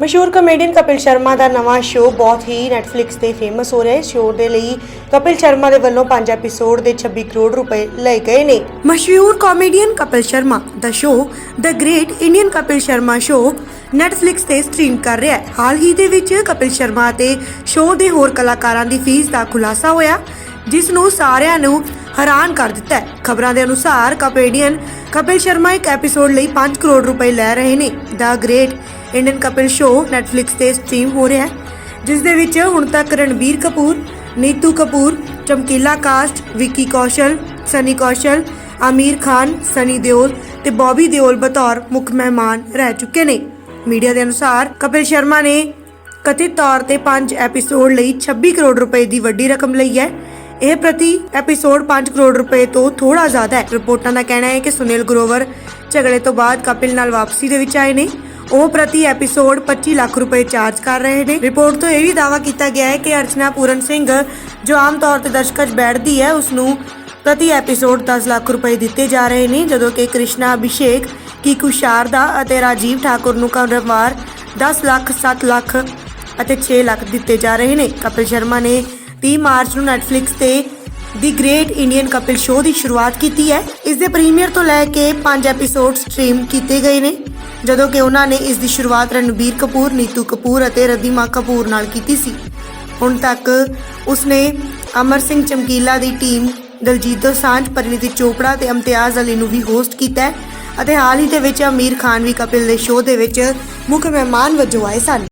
ਮਸ਼ਹੂਰ ਕਮੇਡੀਅਨ ਕਪਿਲ ਸ਼ਰਮਾ ਦਾ ਨਵਾਂ ਸ਼ੋਅ ਬਹੁਤ ਹੀ Netflix ਤੇ ਫੇਮਸ ਹੋ ਰਿਹਾ ਹੈ। ਸ਼ੋਅ ਦੇ ਲਈ ਕਪਿਲ ਸ਼ਰਮਾ ਦੇ ਵੱਲੋਂ 5 ਐਪੀਸੋਡ ਦੇ 26 ਕਰੋੜ ਰੁਪਏ ਲਏ ਗਏ ਨੇ। ਮਸ਼ਹੂਰ comedian Kapil Sharma the show the great Indian Kapil Sharma show Netflix ਤੇ ਸਟ੍ਰੀਮ ਕਰ ਰਿਹਾ ਹੈ। ਹਾਲ ਹੀ ਦੇ ਵਿੱਚ ਕਪਿਲ ਸ਼ਰਮਾ ਤੇ ਸ਼ੋਅ ਦੇ ਹੋਰ ਕਲਾਕਾਰਾਂ ਦੀ ਫੀਸ ਦਾ ਖੁਲਾਸਾ ਹੋਇਆ, ਜਿਸ ਨੂੰ ਸਾਰਿਆਂ ਨੂੰ ਹੈਰਾਨ ਕਰ ਦਿੱਤਾ ਹੈ। ਖਬਰਾਂ ਦੇ ਅਨੁਸਾਰ ਕਪੇਡੀਅਨ ਕਪਿਲ ਸ਼ਰਮਾ ਇੱਕ ਐਪੀਸੋਡ ਲਈ 5 ਕਰੋੜ ਰੁਪਏ ਲੈ ਰਹੇ ਨੇ। The great Indian Kapil show Netflix ਤੇ ਸਟ੍ਰੀਮ ਹੋ ਰਿਹਾ ਹੈ, ਜਿਸ ਦੇ ਵਿੱਚ ਹੁਣ ਤੱਕ ਰਣਬੀਰ ਕਪੂਰ, ਨੀਤੂ ਕਪੂਰ, ਚਮਕੀਲਾ ਕਾਸਟ ਵਿੱਕੀ ਕੌਸ਼ਲ, ਸਨੀ ਕੌਸ਼ਲ, ਆਮੀਰ ਖਾਨ, ਸਨੀ ਦਿਓਲ ਤੇ ਬੌਬੀ ਦਿਓਲ ਬਤੌਰ ਮੁੱਖ ਮਹਿਮਾਨ ਰਹਿ ਚੁੱਕੇ ਨੇ। ਮੀਡੀਆ ਦੇ ਅਨੁਸਾਰ ਕਪਿਲ ਸ਼ਰਮਾ ਨੇ ਕਥਿਤ ਤੌਰ ਤੇ 5 ਐਪੀਸੋਡ ਲਈ 26 ਕਰੋੜ ਰੁਪਏ ਦੀ ਵੱਡੀ ਰਕਮ ਲਈ ਹੈ। ਇਹ ਪ੍ਰਤੀ ਐਪੀਸੋਡ 5 ਕਰੋੜ ਰੁਪਏ ਤੋਂ ਥੋੜਾ ਜ਼ਿਆਦਾ ਹੈ। ਰਿਪੋਰਟਾਂ ਦਾ ਕਹਿਣਾ ਹੈ ਕਿ ਸੁਨੀਲ ਗਰੋਵਰ ਝਗੜੇ ਤੋਂ ਬਾਅਦ ਕਪਿਲ ਨਾਲ ਵਾਪਸੀ ਦੇ ਵਿੱਚ ਆਏ ਨੇ। ਉਹ ਪ੍ਰਤੀ ਐਪੀਸੋਡ 25 ਲੱਖ ਰੁਪਏ ਚਾਰਜ ਕਰ ਰਹੇ ਨੇ। ਰਿਪੋਰਟ ਤੋਂ ਇਹ ਵੀ ਦਾਅਵਾ ਕੀਤਾ ਗਿਆ ਹੈ ਕਿ ਅਰਚਨਾ ਪੂਰਨ ਸਿੰਘ, ਜੋ ਆਮ ਤੌਰ ਤੇ ਦਰਸ਼ਕਾਂ 'ਚ ਬੈਠਦੀ ਹੈ ਉਸ ਨੂੰ ਪ੍ਰਤੀ ਐਪੀਸੋਡ 10 ਲੱਖ ਰੁਪਏ ਦਿੱਤੇ ਜਾ ਰਹੇ ਨੇ, ਜਦੋਂ ਕਿ ਕ੍ਰਿਸ਼ਨਾ ਅਭਿਸ਼ੇਕ, ਕੀਕੂ ਸ਼ਾਰਦਾ ਅਤੇ ਰਾਜੀਵ ਠਾਕੁਰ ਨੂੰ ਕਮਰਵਾਰ 10 ਲੱਖ 7 ਲੱਖ ਅਤੇ 6 ਲੱਖ ਦਿੱਤੇ ਜਾ ਰਹੇ ਨੇ। ਕਪਿਲ ਸ਼ਰਮਾ ਨੇ 30 ਮਾਰਚ ਨੂੰ Netflix ਤੇ the great Indian Kapil show ਦੀ ਸ਼ੁਰੂਆਤ ਕੀਤੀ ਹੈ। ਇਸ ਦੇ ਪ੍ਰੀਮੀਅਰ ਤੋਂ ਲੈ ਕੇ 5 ਐਪੀਸੋਡ ਸਟ੍ਰੀਮ ਕੀਤੇ ਗਏ ਨੇ। ਜਦੋਂ ਕਿ ਉਹਨਾਂ ਨੇ ਇਸ ਦੀ ਸ਼ੁਰੂਆਤ ਰਣਬੀਰ ਕਪੂਰ, ਨੀਤੂ ਕਪੂਰ ਅਤੇ ਰਦੀਮਾ ਕਪੂਰ ਨਾਲ ਕੀਤੀ ਸੀ। ਹੁਣ ਤੱਕ ਉਸਨੇ ਅਮਰ ਸਿੰਘ ਚਮਕੀਲਾ ਦੀ ਟੀਮ, ਦਲਜੀਤ ਦੋਸਾਂਝ ਪਰਿਣੀਤੀ ਚੋਪੜਾ ਤੇ ਇਮਤਿਆਜ਼ ਅਲੀ ਨੂੰ ਵੀ ਹੋਸਟ ਕੀਤਾ ਹੈ ਅਤੇ ਹਾਲ ਹੀ ਦੇ ਵਿੱਚ ਅਮੀਰ ਖਾਨ ਵੀ ਕਪਿਲ ਦੇ ਸ਼ੋਅ ਦੇ ਵਿੱਚ ਮੁੱਖ ਮਹਿਮਾਨ ਵਜੋਂ ਆਏ ਸਨ।